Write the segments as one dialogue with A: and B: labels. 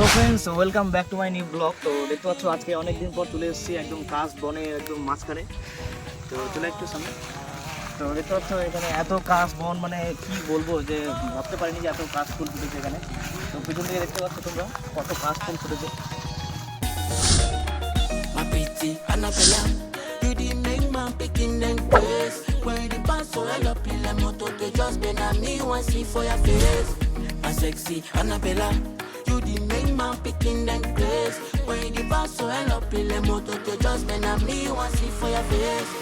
A: So friends welcome back to my new blog তো দেখতে পাচ্ছ আজকে অনেক দিন পর চলে এসেছি একদম কাজ বনে একদম মাঝখানে। তো চলে একটু সামনে। তো দেখতে পাচ্ছ এখানে এত কাজ বন মানে কি বলব যে ভাবতে পারিনি যে এত কাজ ফুল ফুটেছে এখানে। তো পিছন থেকে দেখতে পাচ্ছ তোমরা কত কাজ ফুল ফুটেছে।
B: Pretty Annabella, the main man picking them clothes. When you pass so hell up in the motor, to just been a me one see for your face.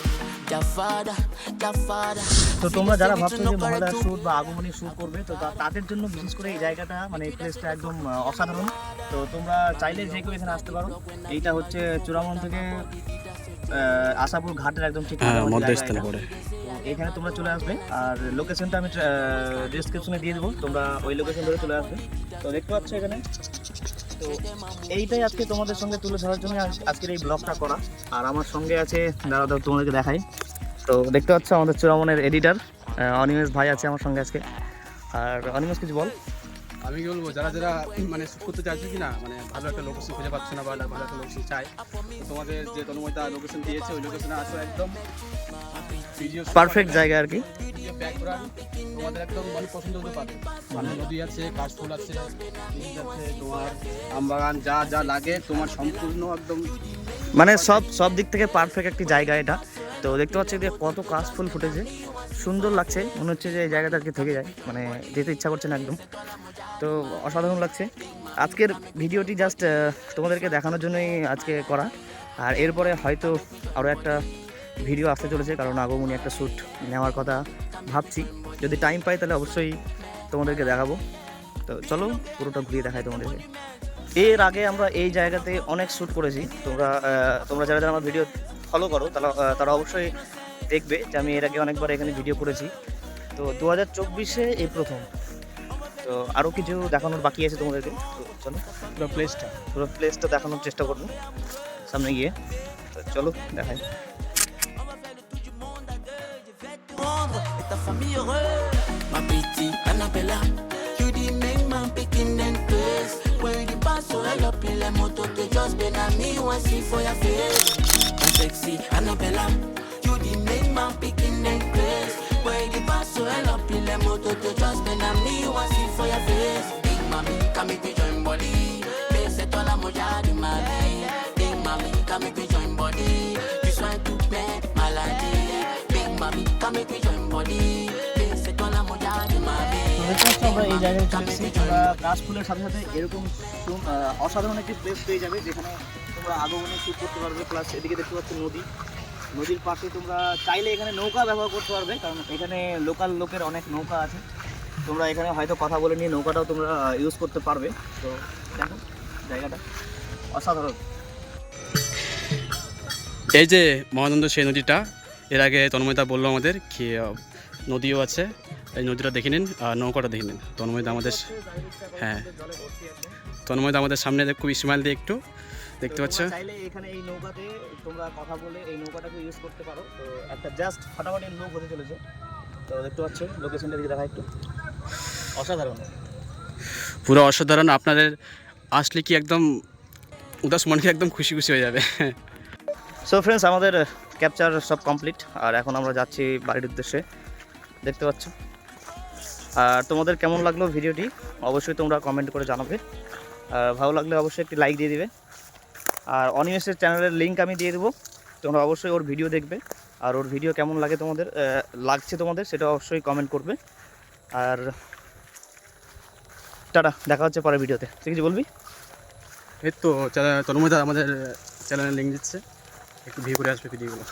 A: তো তোমরা যারা ভাবছ যে মহিলার শ্যুট বা আগমনী শ্যুট করবে তো তাদের জন্য বিশেষ করে এই জায়গাটা মানে এই প্লেসটা একদম অসাধারণ। তো তোমরা চাইলে যে কেউ এখানে আসতে পারো। এইটা হচ্ছে চূড়ামন থেকে আশাপুর ঘাটের একদম ঠিক
C: হ্যাঁ, মধ্যস্থানে পড়ে।
A: এখানে তোমরা চলে আসবে। আর লোকেশনটা আমি ডিসক্রিপশনে দিয়ে দেবো। তোমরা ওই লোকেশন ধরে চলে আসবে। তো দেখতে পাচ্ছ এখানে? তো এইটাই আজকে তোমাদের সঙ্গে তুলে ধরার জন্য আজকের এই ব্লগটা করা। আর আমার সঙ্গে আছে দাদা দাও তোমাদেরকে দেখাই। তো দেখতে পাচ্ছ আমাদের চূড়ামনের এডিটার অনিমেষ ভাই আছে আমার সঙ্গে আজকে। আর অনিমেষ, কিছু বল।
C: আমি কি বলব, যারা যারা মানে শুট করতে চাইছো কি না মানে ভালো একটা লোকেশন খুঁজে পাচ্ছ না বা ভালো একটা লোকেশন চাই তোমাদের যে তনুময়তা লোকেশন দিয়েছে, ওই লোকেশনে আসো একদম।
A: পারফেক্ট জায়গা আর কি।
C: ব্যাকগ্রাউন্ড তোমাদের একদম মানে পছন্দ হতে পারে। মানে নদী আছে কাশফুল আছে আছে তোমার আমবাগান যা যা লাগে তোমার সম্পূর্ণ একদম
A: মানে সব সব দিক থেকে পারফেক্ট একটি জায়গা এটা। তো দেখতে পাচ্ছি যে কত কাশফুল ফুটেছে। সুন্দর লাগছে মনে হচ্ছে যে এই জায়গাটা আর কি থেকে যায়। মানে যেতে ইচ্ছা করছে না একদম। তো অসাধারণ লাগছে। আজকের ভিডিওটি জাস্ট তোমাদেরকে দেখানোর জন্যই আজকে করা। আর এরপরে হয়তো আরও একটা ভিডিও আসতে চলেছে কারণ আগমনী একটা শ্যুট নেওয়ার কথা ভাবছি। যদি টাইম পাই তাহলে অবশ্যই তোমাদেরকে দেখাবো। তো চলো পুরোটা ঘুরিয়ে দেখাই তোমাদেরকে। এর আগে আমরা এই জায়গাতে অনেক শ্যুট করেছি। তোমরা তোমরা যারা যারা আমার ভিডিও ফলো করো তারা তারা অবশ্যই দেখবে যে আমি এর আগে অনেকবার এখানে ভিডিও করেছি। তো দু হাজার চব্বিশে এই প্রথম। তো আরও কিছু দেখানোর বাকি আছে তোমাদেরকে। তো চলো।
C: পুরো প্লেসটা
A: পুরো প্লেসটা দেখানোর চেষ্টা করব। সামনে গিয়ে। তো চলো দেখাই।
B: Ta famille heureuse. Ma petite Annabella, you the make man picking them place. When the pass I up in moto to just been a me one see for your face. My sexy Annabella, you the make man picking them place. When the pass I up in moto to just been a me one see for your face. Big mommy, come make me join body. Bese toda la moya de ma vie. Big mommy, come make me join body. This one to bed, malady. Big mommy, come make me
A: আমরা এই জায়গায় তোমরা সাথে সাথে এরকম অসাধারণ একটি place পেয়ে যাবে যেখানে তোমরা আগমনে শ্যুট করতে পারবে। প্লাস এদিকে দেখতে পাচ্ছ নদী। নদীর পাশে তোমরা চাইলে এখানে নৌকা ব্যবহার করতে পারবে কারণ এখানে লোকাল লোকের অনেক নৌকা আছে। তোমরা এখানে হয়তো কথা বলে নিয়ে নৌকাটাও তোমরা ইউজ করতে পারবে। তো দেখো জায়গাটা অসাধারণ।
C: এই যে মহানন্দ সেই নদীটা এর আগে তন্ময়দা বলল আমাদের কি নদীও আছে এই নদীটা দেখে নিন আর নৌকাটা দেখে নিন। তন্ময়দা আমাদের হ্যাঁ। তন্ময়দা আমাদের সামনে দেখ- খুব স্মাইল দিয়ে একটু দেখতে পাচ্ছ।
A: চাইলে এখানে এই নৌকাতে তোমরা কথা বলে এই নৌকাটাকে ইউজ করতে পারো। তো একটা জাস্ট ফাটাফাটি লোক হতে চলেছে। তো দেখতে পাচ্ছ লোকেশনটা দিকে দেখা একটু। অসাধারণ।
C: পুরো অসাধারণ। আপনাদের আসলে কি একদম উদাস মনকে একদম খুশি খুশি হয়ে যাবে।
A: সো ফ্রেন্ডস আমাদের ক্যাপচার সব কমপ্লিট আর এখন আমরা যাচ্ছি বাড়ির উদ্দেশ্যে। দেখতে পাচ্ছ? আর তোমাদের কেমন লাগল ভিডিওটি? অবশ্যই তোমরা কমেন্ট করে জানাবে। আর ভালো লাগলে অবশ্যই একটি লাইক দিয়ে দিবে। আর অনিমেষের চ্যানেলের লিঙ্ক আমি দিয়ে দেবো। তোমরা অবশ্যই ওর ভিডিও দেখবে। আর ওর ভিডিও কেমন লাগে তোমাদের লাগছে তোমাদের, সেটা অবশ্যই কমেন্ট করবে। আর টাটা, দেখা হচ্ছে পরের ভিডিওতে তুই কিছু বলবি?
C: এই তো তন্ময়দা আমাদের চ্যানেলে লিঙ্ক দিচ্ছে। একটু ভিউ করে আসবে ভিডিওগুলো